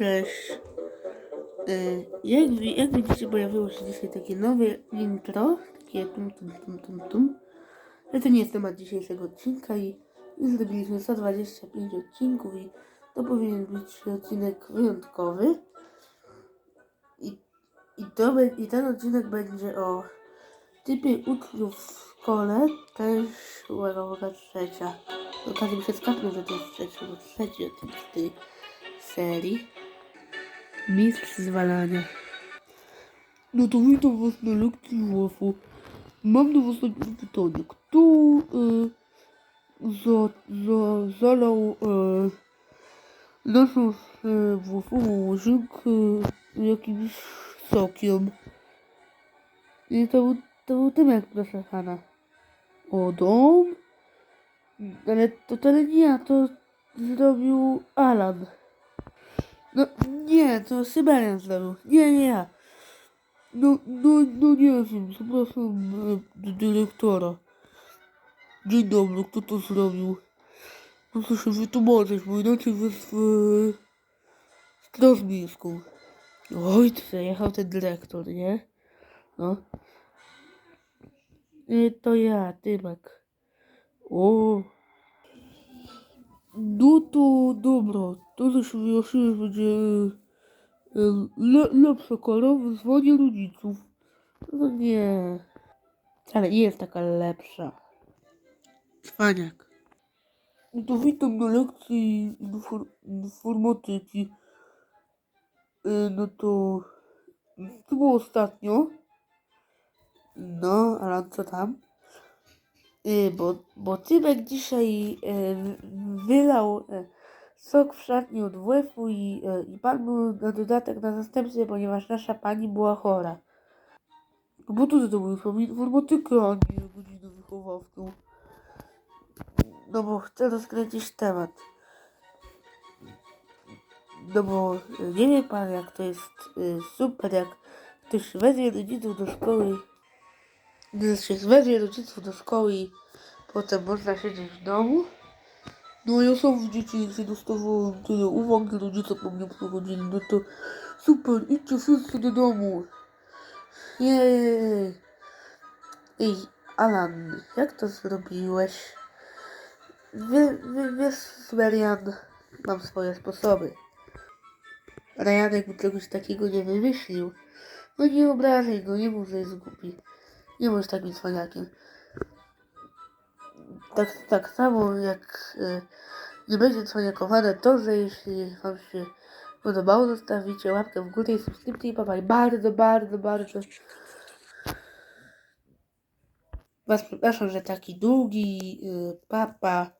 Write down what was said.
Cześć. Y, Jak, jak widzicie, pojawiło się dzisiaj takie nowe intro, takie tum tum tum tum tum. Ale to nie jest temat dzisiejszego odcinka i już zrobiliśmy 125 odcinków i to powinien być odcinek wyjątkowy. I, i, to, I ten odcinek będzie o typie uczniów w szkole, też uwaga, trzecia. Okaże mi się skapnął, że to jest trzecia, bo trzeci odcinek z tej serii. Mistrz zwalania. No to witam was na lekcji WF-u. Mam do was takie pytanie. Kto y, za, za, zalał y, naszą y, WF-ową łazienkę jakimś sokiem? I to był, to był Tymek, proszę pana. O, dom? Ale to wcale nie ja, to zrobił Alan. No nie, to Syberian zrobił. Nie, nie ja. No, no, no nie wiem, zapraszam e, dyrektora. Dzień dobry, kto to zrobił? Proszę się wytłumaczyć, bo inaczej wezwę straż miejską. Oj, przejechał ten dyrektor, nie? No. I to ja, Tymek. O. No to dobra, to wyjaśniłem, że będzie e, le, lepsza kara wyzwanie rodziców. No nie. Ale jest taka lepsza. Cwaniak. No to witam na lekcji infor, informatyki. E, No to... To było ostatnio. No, ale co tam? Y, bo, bo Tymek dzisiaj e, wylał e, sok w szatni od i, e, i pan był na dodatek na zastępstwie, ponieważ nasza pani była chora. Bo to to był sam informatyka, a nie godzinę wychowawcą. No bo chcę rozkręcić temat. No bo e, nie wie pan jak to jest e, super, jak ktoś weźmie rodziców do szkoły gdy się weźmie rodziców do szkoły potem można siedzieć w domu. No ja sam w dzieciństwie dostawałem tyle uwag, że rodzice po mnie przychodzili, no to super, idźcie wszyscy do domu. Jej. Ej, Alan, jak to zrobiłeś? Wie, wie, wiesz, mam swoje sposoby. Rajanek by czegoś takiego nie wymyślił. No nie obrażaj go, nie mów, że jest głupi. Nie bądź takim cwaniakiem. Tak, tak samo jak y, nie będzie cwaniakowane to, że jeśli wam się podobało, zostawicie łapkę w górę i subskrypcję i papaj. Bardzo, bardzo, bardzo was przepraszam, że taki długi y, papa.